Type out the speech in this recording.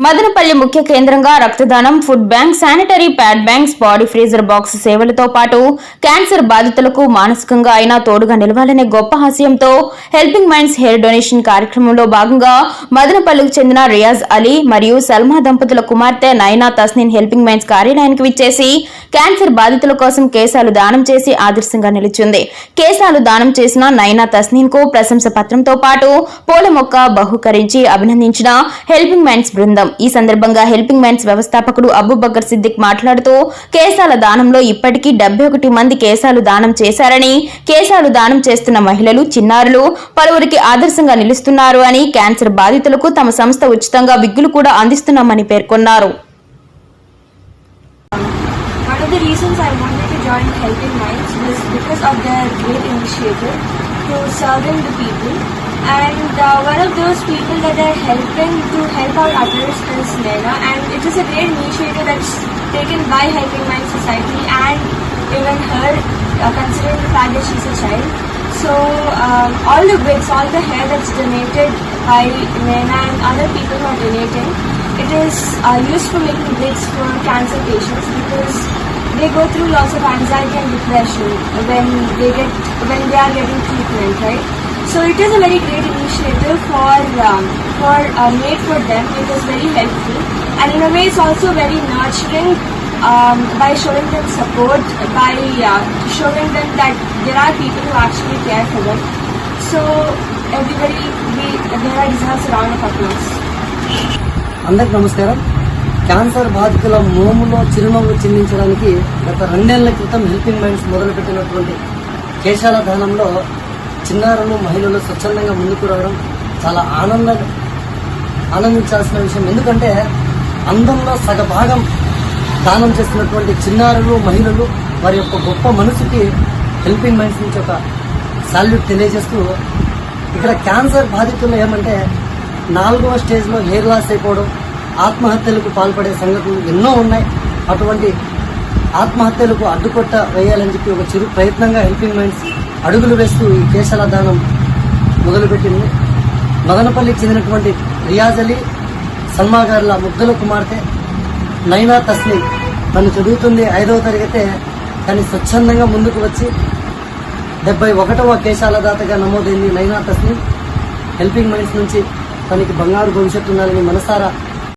మదనపల్లి ముఖ్య కేంద్రంగా రక్తదానం food bank sanitary pad banks body freezer box సేవలతో పాటు క్యాన్సర్ బాధితులకు మానసికంగా అయినా తోడుగా నిలవాలనే గొప్ప హాస్యంతో హెల్పింగ్ మైండ్స్ హెయిర్ డొనేషన్ కార్యక్రమంలో భాగంగా మదనపల్లికి చెందిన రియాజ్ అలీ మరియు సల్మా దంపతుల కుమార్తె నైనా తస్నిన్ హెల్పింగ్ మైండ్స్ కార్యాలయానికి విచ్చేసి క్యాన్సర్ బాధితుల కోసం కేశాలు దానం చేసి ఆదర్శంగా నిలిచింది. కేశాలు దానం చేసిన నైనా తస్నీన్కు ప్రశంస పత్రంతో పాటు పూల మొక్క బహుకరించి అభినందించిన హెల్పింగ్ మైండ్స్ బృందం. ఈ సందర్భంగా హెల్పింగ్ మ్యాన్స్ వ్యవస్థాపకుడు అబుబక్కర్ సిద్దిక్ మాట్లాడుతూ కేశాల దానంలో ఇప్పటికీ డెబ్బై ఒకటి మంది కేశాలు దానం చేశారని కేశాలు దానం చేస్తున్న మహిళలు చిన్నారులు పలువురికి ఆదర్శంగా నిలుస్తున్నారు అని క్యాన్సర్ బాధితులకు తమ సంస్థ ఉచితంగా విగ్గులు కూడా అందిస్తున్నామని పేర్కొన్నారు One of the reasons I wanted to join Helping Minds was because of their great initiative to serving the people. And uh, one of those people that they're helping to help out others is Naina. And it is a great initiative that's taken by Helping Minds Society and even her, uh, considering the fact that she's a child. So um, all the wigs, all the hair that's donated by Naina and other people who are donating, it is uh, used for making wigs for cancer patients because they go through lots of anxiety and depression when they get when they are getting treatment, right? So it is a very great initiative for um, for uh, made for them. It is very helpful, and in a way, it's also very nurturing um, by showing them support, by uh, showing them that there are people who actually care for them. So everybody, we there are deserves a round of applause. అందరికి నమస్కారం cancer బాధితుల మోములో చిరునవ్వు చిందించడానికి గత రెండేళ్ళ క్రితం helping minds మొదలుపెట్టినటువంటి కేశాల దానంలో చిన్నారులు మహిళలు స్వచ్ఛందంగా ముందుకు రావడం చాలా ఆనంద ఆనందించాల్సిన విషయం. ఎందుకంటే అందంలో సగభాగం దానం చేస్తున్నటువంటి చిన్నారులు మహిళలు వారి యొక్క గొప్ప మనసుకి హెల్పింగ్ మైండ్స్ నుంచి ఒక సాల్యూట్ తెలియజేస్తూ ఇక్కడ క్యాన్సర్ బాధితులు ఏమంటే నాలుగవ స్టేజ్లో హెయిర్ లాస్ అయిపోవడం ఆత్మహత్యలకు పాల్పడే సంఘటనలు ఎన్నో ఉన్నాయి. అటువంటి ఆత్మహత్యలకు అడ్డుకొట్ట వేయాలని చెప్పి ఒక చిరు ప్రయత్నంగా హెల్పింగ్ మైండ్స్ అడుగులు వేస్తూ ఈ కేశాల దానం మొదలుపెట్టింది. మదనపల్లికి చెందినటువంటి రియాజ్ అలీ సల్మా గారుల ముగ్గుల కుమార్తె నైనా తస్లీం తను చదువుతుంది ఐదవ తరగతే కానీ స్వచ్ఛందంగా ముందుకు వచ్చి డెబ్బై ఒకటవ కేశాల దాతగా నమోదైంది నైనా తస్లీం హెల్పింగ్ మైండ్స్ నుంచి తనకి బంగారు భవిష్యత్తు ఉండాలని మనసారా